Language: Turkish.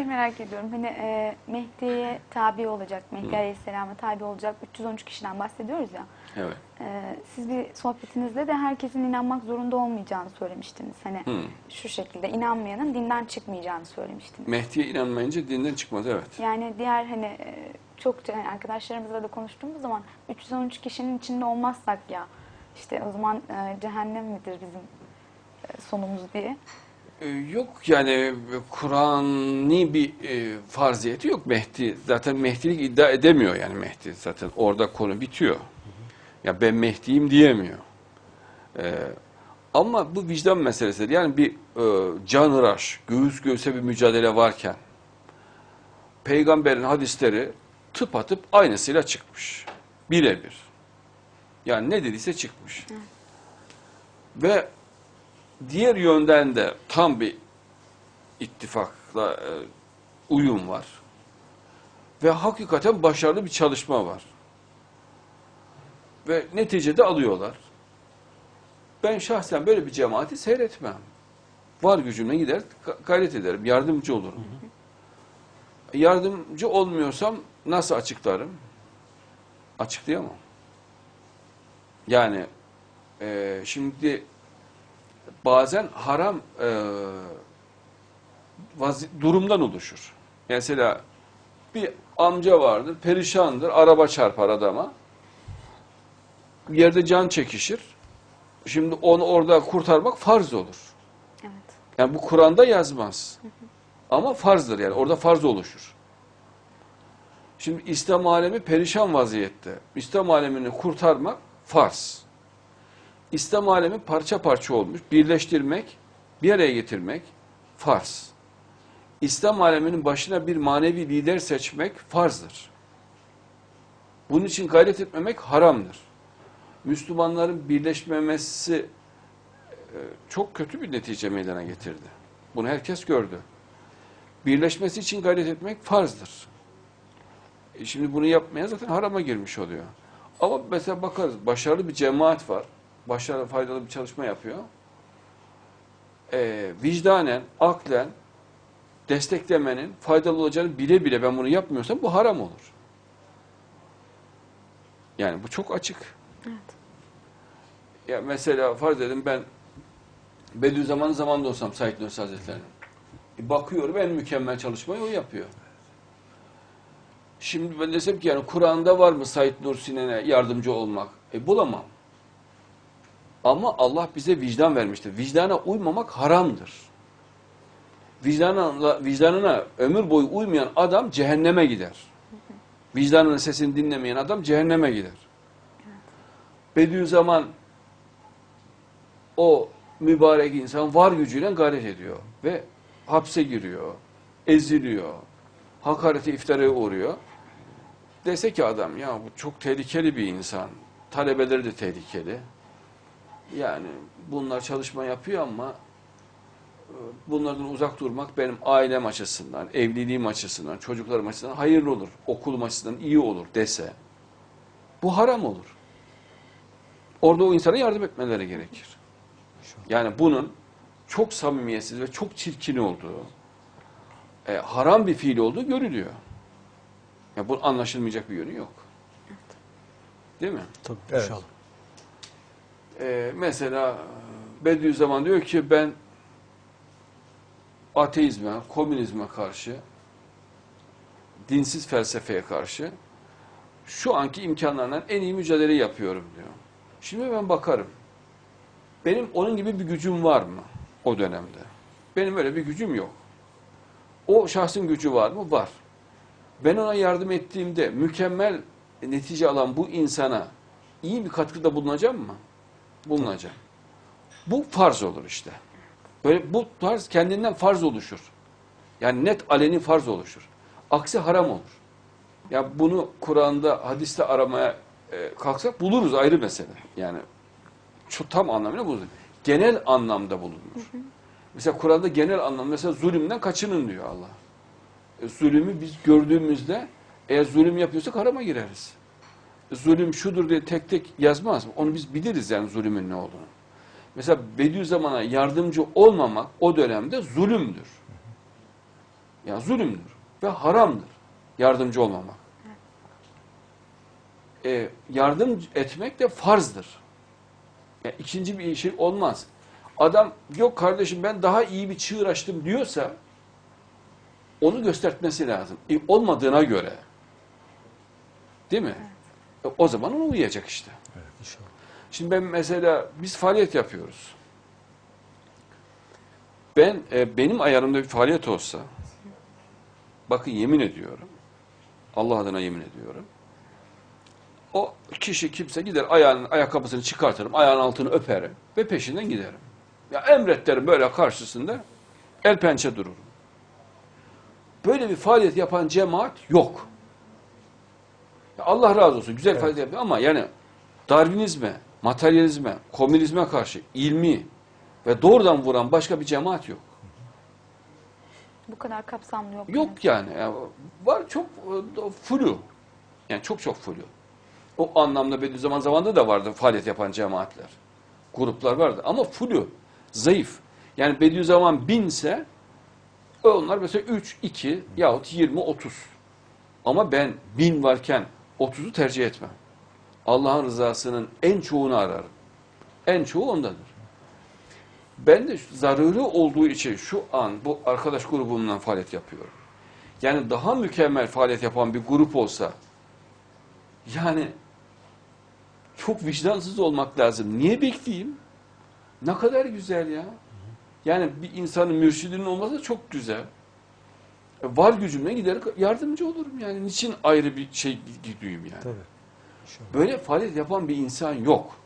şey merak ediyorum. Hani e, Mehdi'ye tabi olacak, Mehdi. Aleyhisselam'a tabi olacak 313 kişiden bahsediyoruz ya. Evet. E, siz bir sohbetinizde de herkesin inanmak zorunda olmayacağını söylemiştiniz. Hani Hı. şu şekilde inanmayanın dinden çıkmayacağını söylemiştiniz. Mehdi'ye inanmayınca dinden çıkmaz evet. Yani diğer hani e, çok yani arkadaşlarımızla da konuştuğumuz zaman 313 kişinin içinde olmazsak ya işte o zaman e, cehennem midir bizim e, sonumuz diye. Ee, Yok yani Kur'an'ı bir e, farziyeti yok Mehdi. Zaten Mehdilik iddia edemiyor yani Mehdi. Zaten orada konu bitiyor. Ya ben Mehdi'yim diyemiyor. Ee, ama bu vicdan meselesidir. Yani bir e, canhıraş, göğüs göğüse bir mücadele varken peygamberin hadisleri tıp atıp aynısıyla çıkmış. Birebir. Yani ne dediyse çıkmış. Ve diğer yönden de tam bir ittifakla e, uyum var. Ve hakikaten başarılı bir çalışma var. Ve neticede alıyorlar. Ben şahsen böyle bir cemaati seyretmem. Var gücümle gider ga- gayret ederim. Yardımcı olurum. Yardımcı olmuyorsam nasıl açıklarım? Açıklayamam. Yani e, şimdi bazen haram e, durumdan oluşur. Mesela bir amca vardır, perişandır, araba çarpar adama. Yerde can çekişir. Şimdi onu orada kurtarmak farz olur. Evet. Yani bu Kur'an'da yazmaz. Ama farzdır yani. Orada farz oluşur. Şimdi İslam alemi perişan vaziyette. İslam alemini kurtarmak farz. İslam alemi parça parça olmuş. Birleştirmek, bir araya getirmek farz. İslam aleminin başına bir manevi lider seçmek farzdır. Bunun için gayret etmemek haramdır. Müslümanların birleşmemesi e, çok kötü bir netice meydana getirdi. Bunu herkes gördü. Birleşmesi için gayret etmek farzdır. E şimdi bunu yapmaya zaten harama girmiş oluyor. Ama mesela bakarız başarılı bir cemaat var. Başarılı faydalı bir çalışma yapıyor. E, vicdanen, aklen desteklemenin faydalı olacağını bile bile ben bunu yapmıyorsam bu haram olur. Yani bu çok açık. Evet. Ya mesela farz edin ben Bediüzzaman'ın zamanında olsam Said Nursi Hazretleri'nin. E bakıyorum en mükemmel çalışmayı o yapıyor. Şimdi ben desem ki yani Kur'an'da var mı Said Nursi'ne yardımcı olmak? E bulamam. Ama Allah bize vicdan vermiştir. Vicdana uymamak haramdır. Vicdanına, vicdanına ömür boyu uymayan adam cehenneme gider. Vicdanının sesini dinlemeyen adam cehenneme gider. Bediüzzaman o mübarek insan var gücüyle gayret ediyor ve hapse giriyor, eziliyor, hakarete iftaraya uğruyor. Dese ki adam ya bu çok tehlikeli bir insan, talebeleri de tehlikeli. Yani bunlar çalışma yapıyor ama e, bunlardan uzak durmak benim ailem açısından, evliliğim açısından, çocuklarım açısından hayırlı olur, okulum açısından iyi olur dese bu haram olur. Orada o insana yardım etmeleri gerekir. Yani bunun çok samimiyetsiz ve çok çirkin olduğu, e, haram bir fiil olduğu görülüyor. Ya bu anlaşılmayacak bir yönü yok. Değil mi? Tabii Evet. inşallah. E, mesela Bediüzzaman diyor ki ben ateizme, komünizme karşı, dinsiz felsefeye karşı şu anki imkanlarla en iyi mücadele yapıyorum diyor. Şimdi ben bakarım. Benim onun gibi bir gücüm var mı o dönemde? Benim öyle bir gücüm yok. O şahsın gücü var mı? Var. Ben ona yardım ettiğimde mükemmel netice alan bu insana iyi bir katkıda bulunacağım mı? Bulunacağım. Bu farz olur işte. Böyle bu tarz kendinden farz oluşur. Yani net aleni farz oluşur. Aksi haram olur. Ya bunu Kur'an'da, hadiste aramaya e, kalksak buluruz ayrı mesele. Yani şu tam anlamıyla bulunur. Genel anlamda bulunur. Mesela Kur'an'da genel anlamda mesela zulümden kaçının diyor Allah. E, zulümü biz gördüğümüzde eğer zulüm yapıyorsak harama gireriz. Zulüm şudur diye tek tek yazmaz mı? Onu biz biliriz yani zulümün ne olduğunu. Mesela Bediüzzaman'a yardımcı olmamak o dönemde zulümdür. Yani zulümdür ve haramdır yardımcı olmamak. E, yardım etmek de farzdır. Yani ikinci bir şey olmaz. Adam yok kardeşim ben daha iyi bir çığır açtım diyorsa onu göstermesi lazım. E, olmadığına göre. Değil mi? E, o zaman ona uyacak işte. Evet inşallah. Şimdi ben mesela biz faaliyet yapıyoruz. Ben e, benim ayarımda bir faaliyet olsa bakın yemin ediyorum. Allah adına yemin ediyorum. O kişi kimse gider ayağının ayakkabısını çıkartırım, ayağının altını öperim ve peşinden giderim. Ya emret derim böyle karşısında el pençe dururum. Böyle bir faaliyet yapan cemaat yok. Allah razı olsun güzel Evet. faaliyet yapıyor ama yani Darwinizme, materyalizme, komünizme karşı ilmi ve doğrudan vuran başka bir cemaat yok. Bu kadar kapsamlı yok. Yok yani. Yani var çok e, flu. Yani çok çok flu. O anlamda Bediüzzaman zamanında da vardı faaliyet yapan cemaatler. Gruplar vardı ama flu. Zayıf. Yani Bediüzzaman binse onlar mesela 3, 2 yahut 20, 30. Ama ben bin varken 30'u tercih etmem. Allah'ın rızasının en çoğunu ararım. En çoğu ondadır. Ben de zaruri olduğu için şu an bu arkadaş grubumdan faaliyet yapıyorum. Yani daha mükemmel faaliyet yapan bir grup olsa yani çok vicdansız olmak lazım. Niye bekleyeyim? Ne kadar güzel ya. Yani bir insanın mürşidinin olması çok güzel. E, Var gücümle giderek yardımcı olurum yani. Niçin ayrı bir şey gideyim yani? Tabii. İnşallah. Böyle faaliyet yapan bir insan yok.